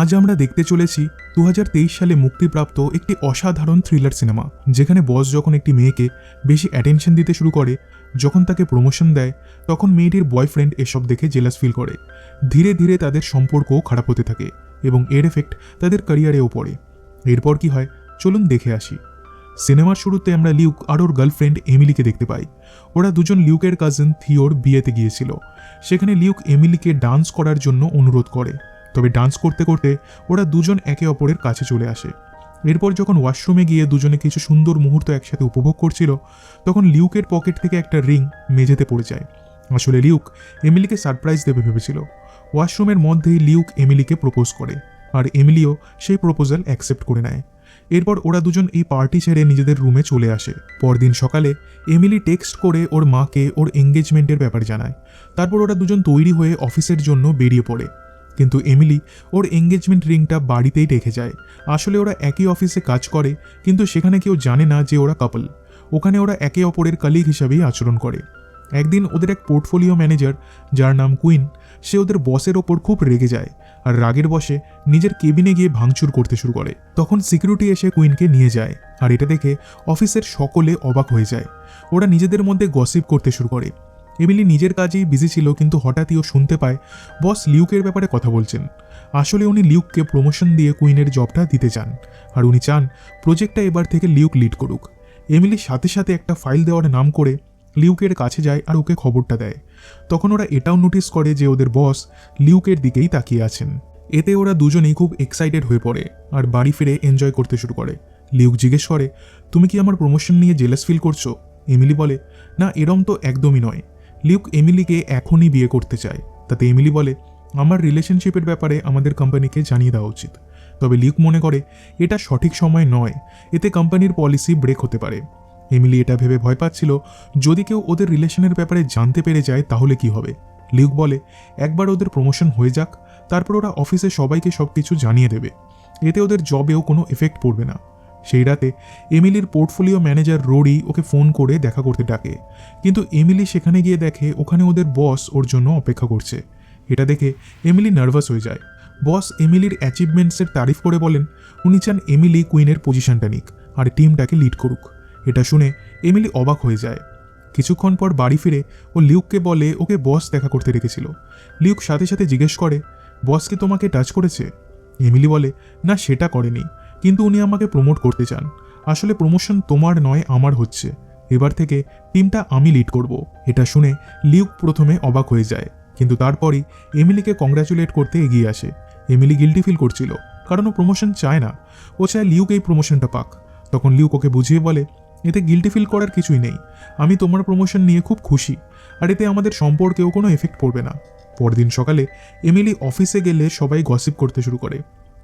আজ আমরা দেখতে চলেছি দু হাজার তেইশ সালে মুক্তিপ্রাপ্ত একটি অসাধারণ থ্রিলার সিনেমা যেখানে বস যখন একটি মেয়েকে বেশি অ্যাটেনশন দিতে শুরু করে, যখন তাকে প্রমোশন দেয়, তখন মেয়েটির বয়ফ্রেন্ড এসব দেখে জেলাস ফিল করে। ধীরে ধীরে তাদের সম্পর্কও খারাপ হতে থাকে এবং এর এফেক্ট তাদের ক্যারিয়ারেও পড়ে। এরপর কি হয়? চলুন দেখে আসি। সিনেমার শুরুতে আমরা লিউক আর ওর গার্লফ্রেন্ড এমিলিকে দেখতে পাই। ওরা দুজন লিউকের কাজিন থিওর বিয়েতে গিয়েছিল। সেখানে লিউক এমিলিকে ডান্স করার জন্য অনুরোধ করে। তবে ডান্স করতে করতে ওরা দুজন একে অপরের কাছে চলে আসে। এরপর যখন ওয়াশরুমে গিয়ে দুজনে কিছু সুন্দর মুহূর্ত একসাথে উপভোগ করছিল, তখন লিউকের পকেট থেকে একটা রিং মেঝেতে পড়ে যায়। আসলে লিউক এমিলিকে সারপ্রাইজ দেবে ভেবেছিল। ওয়াশরুমের মধ্যেই লিউক এমিলিকে প্রপোজ করে, আর এমিলিও সেই প্রপোজাল অ্যাকসেপ্ট করে নেয়। এরপর ওরা দুজন এই পার্টি ছেড়ে নিজেদের রুমে চলে আসে। পরদিন সকালে এমিলি টেক্সট করে ওর মাকে ওর এঙ্গেজমেন্টের ব্যাপারে জানায়। তারপর ওরা দুজন তৈরি হয়ে অফিসের জন্য বেরিয়ে পড়ে। কিন্তু এমিলি ওর এঙ্গেজমেন্ট রিংটা বাড়িতেই রেখে যায়। আসলে ওরা একই অফিসে কাজ করে, কিন্তু সেখানে কেউ জানে না যে ওরা কাপল ওখানে ওরা একে অপরের কালিগ হিসাবেই আচরণ করে। একদিন ওদের এক পোর্টফোলিও ম্যানেজার যার নাম কুইন, সে ওদের বসের ওপর খুব রেগে যায় আর রাগের বসে নিজের কেবিনে গিয়ে ভাঙচুর করতে শুরু করে। তখন সিকিউরিটি এসে কুইনকে নিয়ে যায় আর এটা দেখে অফিসের সকলে অবাক হয়ে যায়। ওরা নিজেদের মধ্যে গসিপ করতে শুরু করে। এমিলি নিজের কাজেই বিজি ছিল, কিন্তু হঠাৎই ও শুনতে পায়, বস লিউকের ব্যাপারে কথা বলছেন। আসলে উনি লিউককে প্রমোশন দিয়ে কুইনের জবটা দিতে চান, আর উনি চান প্রজেক্টটা এবার থেকে লিউক লিড করুক। এমিলি সাথে সাথে একটা ফাইল দেওয়ার নাম করে লিউকের কাছে যায় আর ওকে খবরটা দেয়। তখন ওরা এটাও নোটিস করে যে ওদের বস লিউকের দিকেই তাকিয়ে আছেন। এতে ওরা দুজনেই খুব এক্সাইটেড হয়ে পড়ে আর বাড়ি ফিরে এনজয় করতে শুরু করে। লিউক জিজ্ঞেস করে, তুমি কি আমার প্রমোশন নিয়ে জেলাস ফিল করছ? এমিলি বলে, না, এরম তো একদমই নয়। লিউক এমিলিকে এখনই বিয়ে করতে চায়। তাতে এমিলি বলে, আমার রিলেশনশিপের ব্যাপারে আমাদের কোম্পানিকে জানিয়ে দেওয়া উচিত। তবে লিউক মনে করে, এটা সঠিক সময় নয়। এতে কোম্পানির পলিসি ব্রেক হতে পারে। এমিলি এটা ভেবে ভয় পাচ্ছিল, যদি কেউ ওদের রিলেশনের ব্যাপারে জানতে পেরে যায় তাহলে কি হবে? লিউক বলে, একবার ওদের প্রমোশন হয়ে যাক, তারপর ওরা অফিসে সবাইকে সব কিছু জানিয়ে দেবে। এতে ওদের জবেও কোনো এফেক্ট পড়বে না। সেই রাতে এমিলির পোর্টফোলিও ম্যানেজার রোডি ওকে ফোন করে দেখা করতে ডাকে। কিন্তু এমিলি সেখানে গিয়ে দেখে ওখানে ওদের বস ওর জন্য অপেক্ষা করছে। এটা দেখে এমিলি নার্ভাস হয়ে যায়। বস এমিলির অ্যাচিভমেন্টসের তারিফ করে বলেন, উনি চান এমিলি কুইনের পজিশনটা নিক আর টিমটাকে লিড করুক। এটা শুনে এমিলি অবাক হয়ে যায়। কিছুক্ষণ পর বাড়ি ফিরে ও লিউককে বলে ওকে বস দেখা করতে রেখেছিল লিউক সাথে সাথে জিজ্ঞেস করে, বস তোমাকে টাচ করেছে? এমিলি বলে, না, সেটা করেনি। কিন্তু উনি আমাকে প্রমোট করতে চান। আসলে প্রমোশন তোমার নয়, আমার হচ্ছে। এবার থেকে টিমটা আমি লিড করব। এটা শুনে লিউক প্রথমে অবাক হয়ে যায়। কিন্তু তারপরই এমিলিকে কংগ্রাচুলেট করতে এগিয়ে আসে। এমিলি গিল্টি ফিল করছিল, কারণ ও প্রমোশন চায় না। ও চায় লিউক এই প্রমোশনটা পাক। তখন লিউক ওকে বুঝিয়ে বলে, এতে গিল্টি ফিল করার কিছুই নেই। আমি তোমার প্রমোশন নিয়ে খুব খুশি। আর এতে আমাদের সম্পর্কেও কোনো এফেক্ট পড়বে না। পরদিন সকালে এমিলি অফিসে গেলে সবাই গসিপ করতে শুরু করে।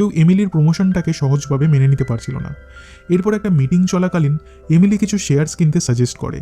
কেউ এমিলির প্রমোশনটাকে সহজভাবে মেনে নিতে পারছিল না। এরপর একটা মিটিং চলাকালীন, এমিলি কিছু শেয়ার্স কিনতে সাজেস্ট করে।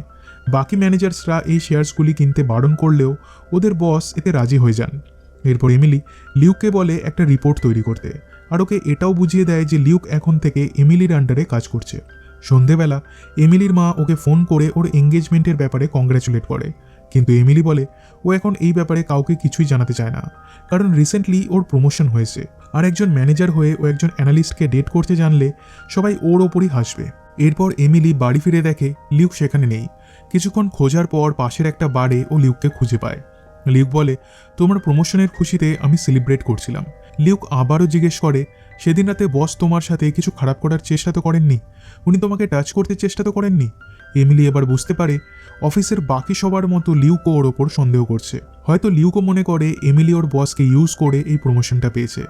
বাকি ম্যানেজার্সরা এই শেয়ার্সগুলি কিনতে বারণ করলেও ওদের বস এতে রাজি হয়ে যান। এরপর এমিলি লিউককে বলে একটা রিপোর্ট তৈরি করতে। আর ওকে এটাও বুঝিয়ে দেয় যে লিউক এখন থেকে এমিলির আন্ডারে কাজ করছে। সন্ধেবেলা, এমিলির মা ওকে ফোন করে ওর এঙ্গেজমেন্টের ব্যাপারে কংগ্রাচুলেট করে। কিন্তু এমিলি বলে, ও এখন এই ব্যাপারে কাউকে কিছুই জানাতে চায় না। কারণ রিসেন্টলি ওর প্রমোশন হয়েছে। আর একজন ম্যানেজার হয়ে ও একজন অ্যানালিস্টকে ডেট করতে জানলে সবাই ওর ওপরই হাসবে। এরপর এমিলি বাড়ি ফিরে দেখে লিউক সেখানে নেই। কিছুক্ষণ খোঁজার পর পাশের একটা বারে ও লিউককে খুঁজে পায়। লিউক বলে, তোমার প্রমোশনের খুশিতে আমি সেলিব্রেট করছিলাম। লিউক আবারও জিজ্ঞেস করে, সেদিন রাতে বস তোমার সাথে কিছু খারাপ করার চেষ্টা তো করেননি? উনি তোমাকে টাচ করতে চেষ্টা তো করেননি? এমিলি এবার বুঝতে পারে, অফিসের বাকি সবার মতো লিউকো ওর ওপর সন্দেহ করছে। হয়তো লিউকো মনে করে, এমিলি ওর বসকে ইউজ করে এই প্রমোশনটা পেয়েছে।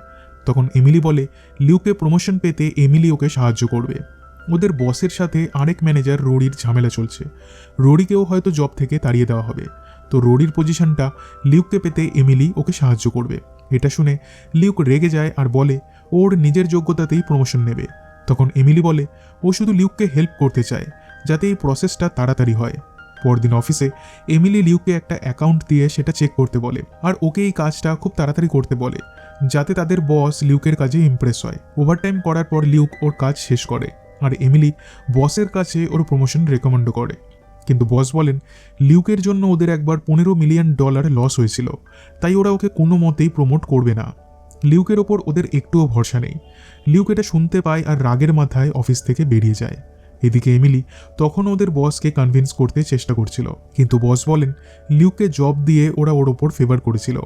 তখন এমিলি বলে, লিউকে প্রমোশন পেতে এমিলি ওকে সাহায্য করবে। ওদের বসের সাথে আরেক ম্যানেজার রোডির ঝামেলা চলছে। রোডিকেও হয়তো জব থেকে তাড়িয়ে দেওয়া হবে। তো রোডির পজিশনটা লিউককে পেতে এমিলি ওকে সাহায্য করবে। এটা শুনে লিউক রেগে যায় আর বলে, ওর নিজের যোগ্যতাতেই প্রমোশন নেবে। তখন এমিলি বলে, ও শুধু লিউককে হেল্প করতে চায়, যাতে এই প্রসেসটা তাড়াতাড়ি হয়। পরদিন অফিসে এমিলি লিউকে একটা অ্যাকাউন্ট দিয়ে সেটা চেক করতে বলে, আর ওকে এই কাজটা খুব তাড়াতাড়ি করতে বলে। যাতে তাদের বস লিউকের কাজে ইমপ্রেস হয়। ওভারটাইম করার পর লিউক ওর কাজ শেষ করে। আর এমিলি বসের কাছে ওর প্রমোশন রেকমেন্ড করে। কিন্তু বস বলেন, লিউকের জন্য ওদের একবার পনেরো মিলিয়ন ডলার লস হয়েছিল। তাই ওরা ওকে কোনো মতেই প্রমোট করবে না। লিউকের ওপর ওদের একটুও ভরসা নেই। লিউক এটা শুনতে পায় আর রাগের মাথায় অফিস থেকে বেরিয়ে যায়। এদিকে এমিলি তখন ওদের বসকে কনভিন্স করতে চেষ্টা করছিল। কিন্তু বস বলেন, লিউককে জব দিয়ে ওরা ওর ওপর ফেভার করেছিল।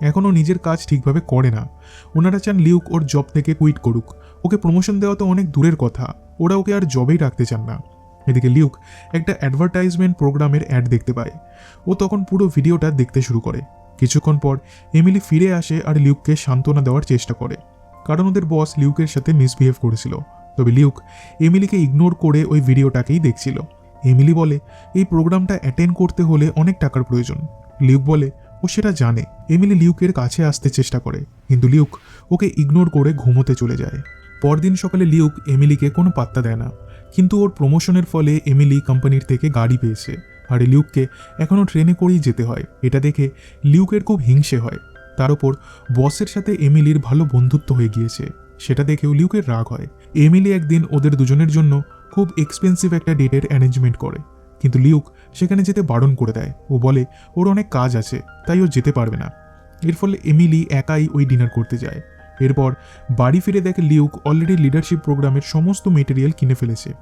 এখনও নিজের কাজ ঠিকভাবে করে না। ওনারা চান লিউক ওর জব থেকে কুইট করুক। ওকে প্রমোশন দেওয়া তো অনেক দূরের কথা। ওরা ওকে আর জবেই রাখতে চান না। এদিকে লিউক একটা অ্যাডভার্টাইজমেন্ট প্রোগ্রামের অ্যাড দেখতে পায়। ও তখন পুরো ভিডিওটা দেখতে শুরু করে। কিছুক্ষণ পর এমিলি ফিরে আসে আর লিউককে সান্ত্বনা দেওয়ার চেষ্টা করে। কারণ ওদের বস লিউকের সাথে মিসবিহেভ করেছিল। তবে লিউক এমিলিকে ইগনোর করে ওই ভিডিওটাকেই দেখছিল। এমিলি বলে, এই প্রোগ্রামটা অ্যাটেন্ড করতে হলে অনেক টাকার প্রয়োজন। লিউক বলে ও সেটা জানে। এমিলি লিউকের কাছে আসতে চেষ্টা করে, কিন্তু লিউক ওকে ইগনোর করে ঘুমোতে চলে যায়। পরদিন সকালে লিউক এমিলিকে কোনো পাত্তা দেয় না, কিন্তু ওর প্রমোশনের ফলে এমিলি কোম্পানির থেকে গাড়ি পেয়েছে। আর লিউককে এখনও ট্রেনে করেই যেতে হয়। এটা দেখে লিউকের খুব হিংসে হয়। তার ওপর বসের সাথে এমিলির ভালো বন্ধুত্ব হয়ে গিয়েছে। সেটা দেখেও লিউকের রাগ হয়। এমিলি একদিন ওদের দুজনের জন্য খুব এক্সপেন্সিভ একটা ডেটের অ্যারেঞ্জমেন্ট করে। কিন্তু লিউক সেখানে যেতে বারণ করে দেয়। ও বলে, ওর অনেক কাজ আছে, তাই ও যেতে পারবে না। এর ফলে এমিলি একাই ওই ডিনার করতে যায়। এরপর বাড়ি ফিরে দেখে লিউক অলরেডি লিডারশিপ প্রোগ্রামের সমস্ত মেটেরিয়াল কিনে ফেলেছে।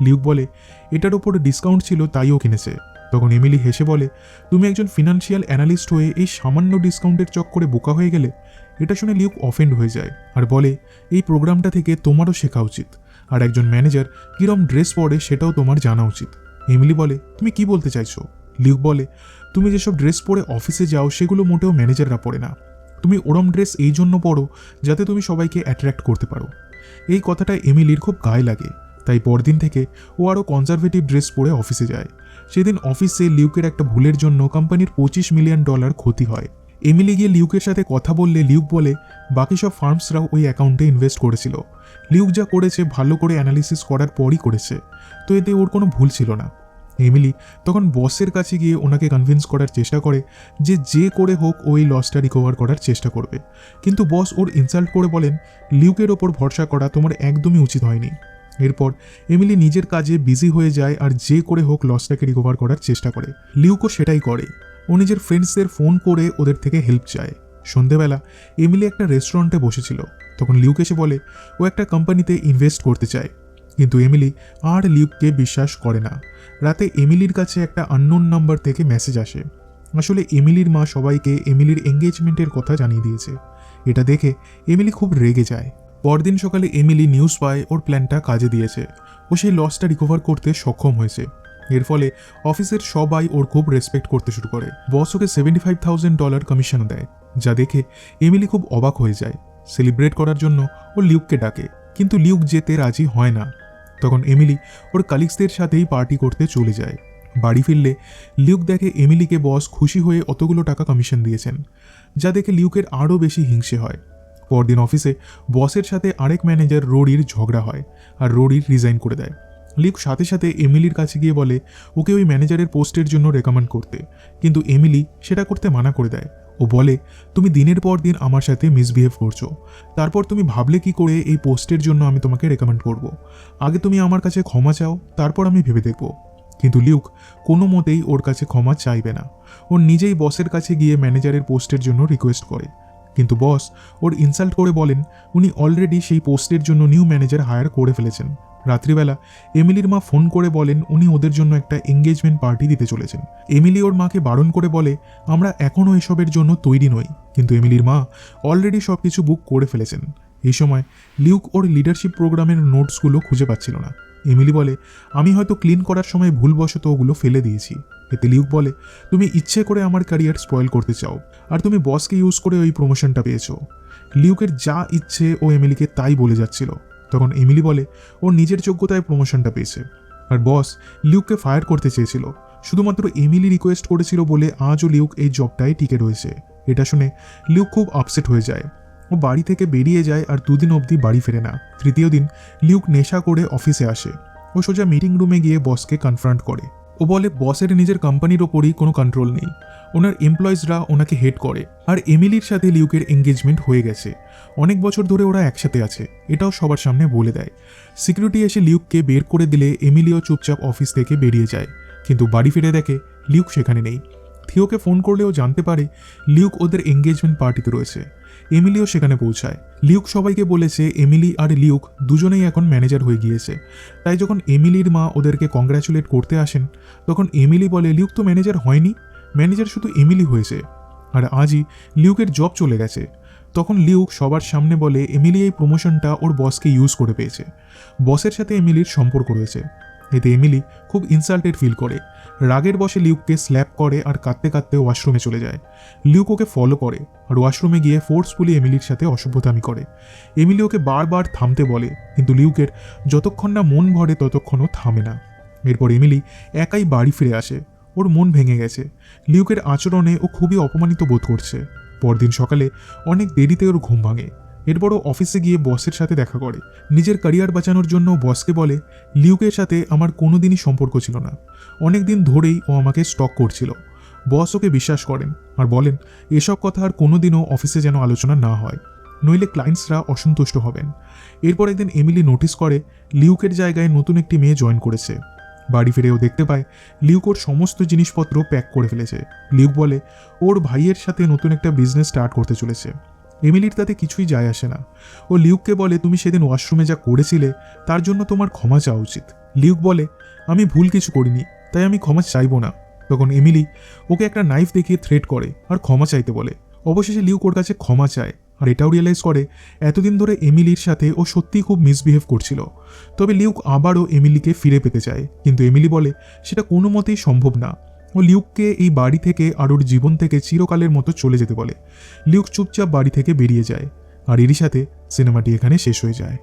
লিউক বলে, এটার ওপর ডিসকাউন্ট ছিল তাইও কিনেছে। তখন এমিলি হেসে বলে, তুমি একজন ফিনান্সিয়াল অ্যানালিস্ট হয়ে এই সামান্য ডিসকাউন্টের চক্করে বোকা হয়ে গেলে? এটা শুনে লিউক অফেন্ড হয়ে যায় আর বলে, এই প্রোগ্রামটা থেকে তোমারও শেখা উচিত। আর একজন ম্যানেজার কীরম ড্রেস পরে সেটাও তোমার জানা উচিত। এমিলি বলে, তুমি কি বলতে চাইছো? লিউক বলে, তুমি যেসব ড্রেস পরে অফিসে যাও, সেগুলো মোটেও ম্যানেজাররা পরে না। তুমি ওরম ড্রেস এই জন্য পরো, যাতে তুমি সবাইকে অ্যাট্রাক্ট করতে পারো। এই কথাটা এমিলির খুব গায়ে লাগে। তাই পরদিন থেকে ও আরও কনজারভেটিভ ড্রেস পরে অফিসে যায়। সেদিন অফিসে লিউকের একটা ভুলের জন্য কোম্পানির পঁচিশ মিলিয়ন ডলার ক্ষতি হয়। এমিলি গিয়ে লিউকের সাথে কথা বললে লিউক বলে, বাকি সব ফার্মসরাও ওই অ্যাকাউন্টে ইনভেস্ট করেছিল। লিউক যা করেছে ভালো করে অ্যানালিসিস করার পরই করেছে, তো এতে ওর কোনো ভুল ছিল না। এমিলি তখন বসের কাছে গিয়ে ওনাকে কনভিন্স করার চেষ্টা করে যে যে করে হোক ওই লসটা রিকভার করার চেষ্টা করবে। কিন্তু বস ওর ইনসাল্ট করে বলেন, লিউকের ওপর ভরসা করা তোমার একদমই উচিত হয়নি। এরপর এমিলি নিজের কাজে বিজি হয়ে যায় আর যে করে হোক লসটাকে রিকভার করার চেষ্টা করে। লিউকও সেটাই করে। ও নিজের ফ্রেন্ডসদের ফোন করে ওদের থেকে হেল্প চায়। সন্ধেবেলা এমিলি একটা রেস্টুরেন্টে বসেছিল। তখন লিউক এসে বলে, ও একটা কোম্পানিতে ইনভেস্ট করতে চায়। কিন্তু এমিলি আর লিউককে বিশ্বাস করে না। রাতে এমিলির কাছে একটা আননোন নাম্বার থেকে মেসেজ আসে। আসলে এমিলির মা সবাইকে এমিলির এঙ্গেজমেন্টের কথা জানিয়ে দিয়েছে। এটা দেখে এমিলি খুব রেগে যায়। পরদিন সকালে এমিলি নিউজ পায়, ওর প্ল্যানটা কাজে দিয়েছে। ও সেই লসটা রিকভার করতে সক্ষম হয়েছে। এর ফলে অফিসের সবাই ওর খুব রেসপেক্ট করতে শুরু করে। বস ওকে সেভেন্টি ফাইভ থাউজেন্ড ডলার কমিশনও দেয়, যা দেখে এমিলি খুব অবাক হয়ে যায়। সেলিব্রেট করার জন্য ও লিউককে ডাকে, কিন্তু লিউক যেতে রাজি হয় না। তখন এমিলি ওর কালিগসদের সাথেই পার্টি করতে চলে যায়। বাড়ি ফিরলে লিউক দেখে এমিলিকে বস খুশি হয়ে অতগুলো টাকা কমিশন দিয়েছেন, যা দেখে লিউকের আরও বেশি হিংসে হয়। পরদিন অফিসে বসের সাথে আরেক ম্যানেজার রোডির ঝগড়া হয়, আর রোডির রিজাইন করে দেয়। লিউক সাথে সাথে এমিলির কাছে গিয়ে বলে, ওকে ওই ম্যানেজারের পোস্টের জন্য রেকমেন্ড করতে। কিন্তু এমিলি সেটা করতে মানা করে দেয়। ও বলে, তুমি দিনের পর দিন আমার সাথে মিসবিহেভ করছ। তারপর তুমি ভাবলে কি করে এই পোস্টের জন্য আমি তোমাকে রেকমেন্ড করব। আগে তুমি আমার কাছে ক্ষমা চাও, তারপর আমি ভেবে দেখব। কিন্তু লিউক কোনো মতেই ওর কাছে ক্ষমা চাইবে না। ও নিজেই বসের কাছে গিয়ে ম্যানেজারের পোস্টের জন্য রিকোয়েস্ট করে। কিন্তু বস ওর ইনসাল্ট করে বলেন, উনি অলরেডি সেই পোস্টের জন্য নিউ ম্যানেজার হায়ার করে ফেলেছেন। রাত্রিবেলা এমিলির মা ফোন করে বলেন উনি ওদের জন্য একটা এঙ্গেজমেন্ট পার্টি দিতে চলেছেন। এমিলি ওর মাকে বারণ করে বলে, আমরা এখনও এসবের জন্য তৈরি নই। কিন্তু এমিলির মা অলরেডি সব কিছু বুক করে ফেলেছেন। এই সময় লিউক ওর লিডারশিপ প্রোগ্রামের নোটসগুলো খুঁজে পাচ্ছিল না। এমিলি বলে, আমি হয়তো ক্লিন করার সময় ভুলবশত ওগুলো ফেলে দিয়েছি। এতে লিউক বলে, তুমি ইচ্ছে করে আমার ক্যারিয়ার স্পয়েল করতে চাও, আর তুমি বসকে ইউজ করে ওই প্রমোশনটা পেয়েছ। লিউকের যা ইচ্ছে ও এমিলিকে তাই বলে যাচ্ছিল। তখন এমিলি বলে ওর নিজের যোগ্যতায় প্রমোশনটা পেয়েছে। আর বস লিউককে ফায়ার করতে চেয়েছিল। শুধুমাত্র এমিলি রিকোয়েস্ট করেছিল বলে আজও লিউক এই জবটায় টিকে রয়েছে। এটা শুনে লিউক খুব আপসেট হয়ে যায়। ও বাড়ি থেকে বেরিয়ে যায় আর দুদিন অবধি বাড়ি ফেরে না। তৃতীয় দিন লিউক নেশা করে অফিসে আসে। ও সোজা মিটিং রুমে গিয়ে বসকে কনফ্রন্ট করে। ও বলে বসের নিজের কোম্পানির ওপরই কোনো কন্ট্রোল নেই। ওনার এমপ্লয়িজরা ওনাকে হেড করে। আর এমিলির সাথে লিউকের এঙ্গেজমেন্ট হয়ে গেছে। অনেক বছর ধরে ওরা একসাথে আছে, এটাও সবার সামনে বলে দেয়। সিকিউরিটি এসে লিউককে বের করে দিলে এমিলিও চুপচাপ অফিস থেকে বেরিয়ে যায়। কিন্তু বাড়ি ফিরে দেখে লিউক সেখানে নেই। থিওকে ফোন করলেও জানতে পারে লিউক ওদের এঙ্গেজমেন্ট পার্টিতে রয়েছে। এমিলিও সেখানে পৌঁছায়। লিউক সবাইকে বলেছে এমিলি আর লিউক দুজনেই এখন ম্যানেজার হয়ে গিয়েছে। তাই যখন এমিলির মা ওদেরকে কংগ্রাচুলেট করতে আসেন, তখন এমিলি বলে, লিউক তো ম্যানেজার হয়নি? ম্যানেজার শুধু এমিলি হয়েছে, আর আজই লিউকের জব চলে গেছে। তখন লিউক সবার সামনে বলে, এমিলি এই প্রমোশনটা ওর বসকে ইউজ করে পেয়েছে। বসের সাথে এমিলির সম্পর্ক রয়েছে। এতে এমিলি খুব ইনসাল্টেড ফিল করে। রাগের বসে লিউককে স্ল্যাপ করে আর কাঁদতে কাঁদতে ওয়াশরুমে চলে যায়। লিউক ওকে ফলো করে, আর ওয়াশরুমে গিয়ে ফোর্সফুলি এমিলির সাথে অসভ্যতামি করে। এমিলি ওকে বারবার থামতে বলে, কিন্তু লিউকের যতক্ষণ না মন ভরে ততক্ষণও থামে না। এরপর এমিলি একাই বাড়ি ফিরে আসে। ওর মন ভেঙে গেছে। লিউকের আচরণে ও খুবই অপমানিত বোধ করছে। পরদিন সকালে অনেক দেরিতে ওর ঘুম ভাঙে। এরপর ও অফিসে গিয়ে বসের সাথে দেখা করে। নিজের ক্যারিয়ার বাঁচানোর জন্য বসকে বলে, লিউকের সাথে আমার কোনোদিনই সম্পর্ক ছিল না। অনেক দিন ধরেই ও আমাকে স্টক করছিল। বস ওকে বিশ্বাস করেন আর বলেন, এসব কথা আর কোনোদিনও অফিসে যেন আলোচনা না হয়। নইলে ক্লায়েন্টসরা অসন্তুষ্ট হবেন। এরপর একদিন এমিলি নোটিস করে, লিউকের জায়গায় নতুন একটি মেয়ে জয়েন করেছে। বাড়ি ফিরেও দেখতে পায় লিউক ওর সমস্ত জিনিসপত্র প্যাক করে ফেলেছে। লিউক বলে, ওর ভাইয়ের সাথে নতুন একটা বিজনেস স্টার্ট করতে চলেছে। এমিলির তাতে কিছুই যায় আসে না। ও লিউককে বলে, তুমি সেদিন ওয়াশরুমে যা করেছিলে, তার জন্য তোমার ক্ষমা চাওয়া উচিত। লিউক বলে, আমি ভুল কিছু করিনি, তাই আমি ক্ষমা চাইব না। তখন এমিলি ওকে একটা নাইফ দেখিয়ে থ্রেট করে, আর ক্ষমা চাইতে বলে। অবশেষে লিউক ওর কাছে ক্ষমা চায়। আর এটাও রিয়েলাইজ করে, এতদিন ধরে এমিলির সাথে ও সত্যিই খুব মিসবিহেভ করছিল। তবে লিউক আবারও এমিলিকে ফিরে পেতে চায়। কিন্তু এমিলি বলে, সেটা কোনো মতেই সম্ভব না। ও লিউককে এই বাড়ি থেকে আর ওর জীবন থেকে চিরকালের মতো চলে যেতে বলে। লিউক চুপচাপ বাড়ি থেকে বেরিয়ে যায়। আর এরই সাথে সিনেমাটি এখানে শেষ হয়ে যায়।